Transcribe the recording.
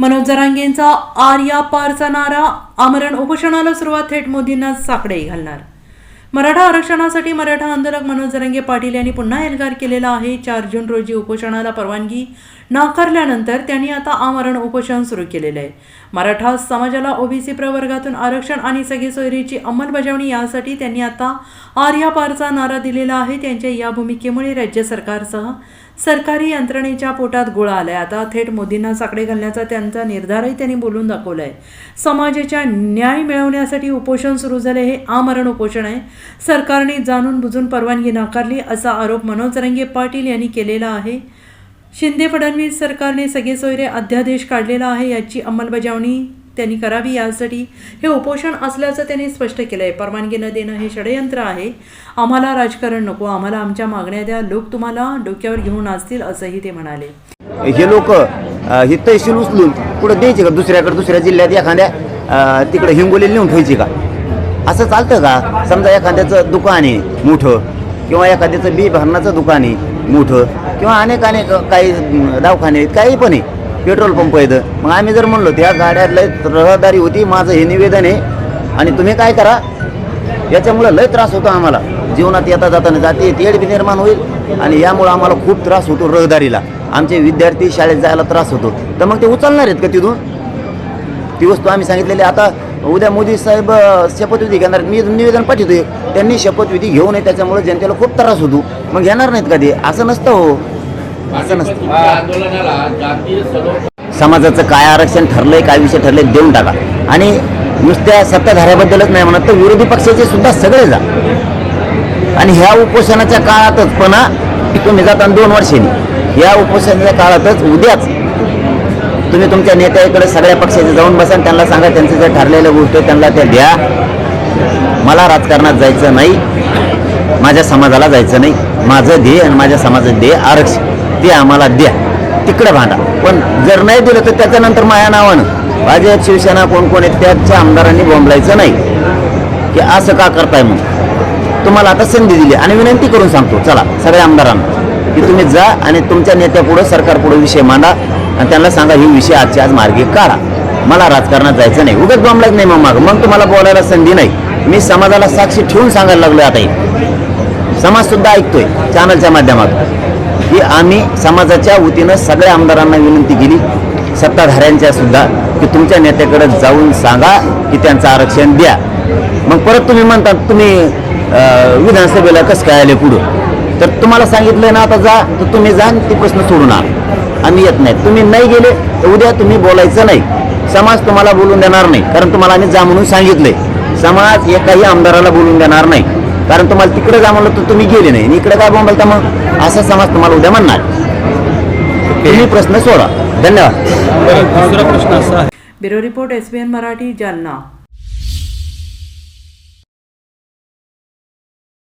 मनोज जरांगेंचा आर्या पारचा नारा आमरण उपोषणाला सुरुवात थेट मोदींना साकडे घालणार. मराठा आरक्षणासाठी मराठा आंदोलक मनोज जरांगे पाटील यांनी पुन्हा एल्गार केलेला आहे. चार जून रोजी उपोषणाला परवानगी नाकारल्यानंतर त्यांनी आता आमरण उपोषण सुरू केलेलं आहे. मराठा समाजाला ओबीसी प्रवर्गातून आरक्षण आणि सगळी सोयरीची अंमलबजावणी यासाठी त्यांनी आता आर्या पारचा नारा दिलेला आहे. त्यांच्या या भूमिकेमुळे राज्य सरकारसह सरकारी यंत्रणेच्या पोटात गोळा आलाय. आता थेट मोदींना साकडे घालण्याचा त्यांचा निर्धारही त्यांनी बोलून दाखवलाय. समाजाच्या न्याय मिळवण्यासाठी उपोषण सुरू झाले हे आमरण उपोषण आहे. सरकारने जाणून बुजून परवानगी नाकारली असा आरोप मनोज रंगे पाटील यांनी केलेला आहे. शिंदे फडणवीस सरकारने सगळे सोयरे अध्यादेश काढलेला आहे याची अंमलबजावणी त्यांनी करावी यासाठी. हे उपोषण असल्याचं त्यांनी स्पष्ट केलं आहे परवानगी न देणं हे षडयंत्र आहे. आम्हाला राजकारण नको. आम्हाला आमच्या मागण्या द्या. लोक तुम्हाला डोक्यावर घेऊन असतील असंही ते म्हणाले. हे लोक हे तहसील उचलून पुढे द्यायचे का? दुसऱ्याकडे दुसऱ्या जिल्ह्यात एखाद्या तिकडे हिंगोली नेऊन ठेवायची का? असं चालतं का? समजा एखाद्याचं दुकान आहे मोठं किंवा एखाद्याचं बी भरणाचं दुकान आहे मोठं किंवा अनेक अनेक काही दवाखाने आहेत काही पण आहे. पेट्रोल पंप आहेत मग आम्ही जर म्हणलो त्या गाड्या लय रहदारी होती माझं हे निवेदन आहे. आणि तुम्ही काय करा याच्यामुळं लय त्रास होतो आम्हाला. जीवनात येता जाताना जाते तेड बी निर्माण होईल. आणि यामुळं आम्हाला खूप त्रास होतो रहदारीला. आमचे विद्यार्थी शाळेत जायला त्रास होतो. तर मग ते उचलणार आहेत का तिथून? ती वस्तू आम्ही सांगितलेली आता उद्या मोदी साहेब शपथविधी घेणार. मी निवेदन पाठवतोय. त्यांनी शपथविधी घेऊ नये त्याच्यामुळे जनतेला खूप त्रास होतो. मग घेणार नाहीत का ते? असं नसतं हो. असं नसतं. समाजाचं काय आरक्षण ठरलंय काय विषय ठरले देऊन टाका. आणि नुसत्या सत्ताधाऱ्याबद्दलच नाही म्हणत तर विरोधी पक्षाचे सुद्धा सगळे जा. आणि ह्या उपोषणाच्या काळातच पण तुम्ही जाता दोन वर्षांनी. या उपोषणाच्या काळातच उद्याच तुम्ही तुमच्या नेत्याकडे सगळ्या पक्षाचे जाऊन बसा त्यांना सांगा त्यांचं जे ठरलेल्या गोष्ट त्यांना त्या द्या. मला राजकारणात जायचं नाही. माझ्या समाजाला जायचं नाही. माझं ध्येय आणि माझ्या समाजाचं ध्येय आरक्षण. ते आम्हाला द्या. तिकडं भांडा. पण जर नाही दिलं तर त्याच्यानंतर माझ्या नावानं. भाजप शिवसेना कोण कोण आहेत त्याच्या आमदारांनी बोंबलायचं नाही. की असं का करताय मग तुम्हाला आता संधी दिली. आणि विनंती करून सांगतो. चला सगळ्या आमदारांना. की तुम्ही जा आणि तुमच्या नेत्यापुढं सरकारपुढे विषय मांडा. आणि त्यांना सांगा ही विषय आजच्या आज मार्गी काढा. मला राजकारणात जायचं नाही. उगत बोंबलायच नाही मग मागं. मग तुम्हाला बोलायला संधी नाही. मी समाजाला साक्षी ठेवून सांगायला लागलो आता हे. समाज सुद्धा ऐकतोय चॅनलच्या माध्यमातून. की आम्ही समाजाच्या वतीनं सगळ्या आमदारांना विनंती केली. सत्ताधाऱ्यांच्या सुद्धा की तुमच्या नेत्याकडे जाऊन सांगा की त्यांचं आरक्षण द्या. मग परत तुम्ही म्हणता तुम्ही विधानसभेला कसं काय आले पुढं? तर तुम्हाला सांगितलं ना आता जा तर तुम्ही जा आणि ते प्रश्न सोडून आला. आम्ही येत नाही. तुम्ही नाही गेले तर उद्या तुम्ही बोलायचं नाही. समाज तुम्हाला बोलून देणार नाही. कारण तुम्हाला आम्ही जा म्हणून सांगितलंय. समाज एकाही आमदाराला बोलून देणार नाही. कारण तुम्हाला तिकडे जा म्हणलं तर तुम्ही गेले नाही. आणि इकडे काय बोंबलता मग असा समाज तुम्हाला उद्या म्हणणार. तुम्ही प्रश्न सोडा. धन्यवाद. दुसरा प्रश्न असा आहे. Bureau report S Marathi Jalna.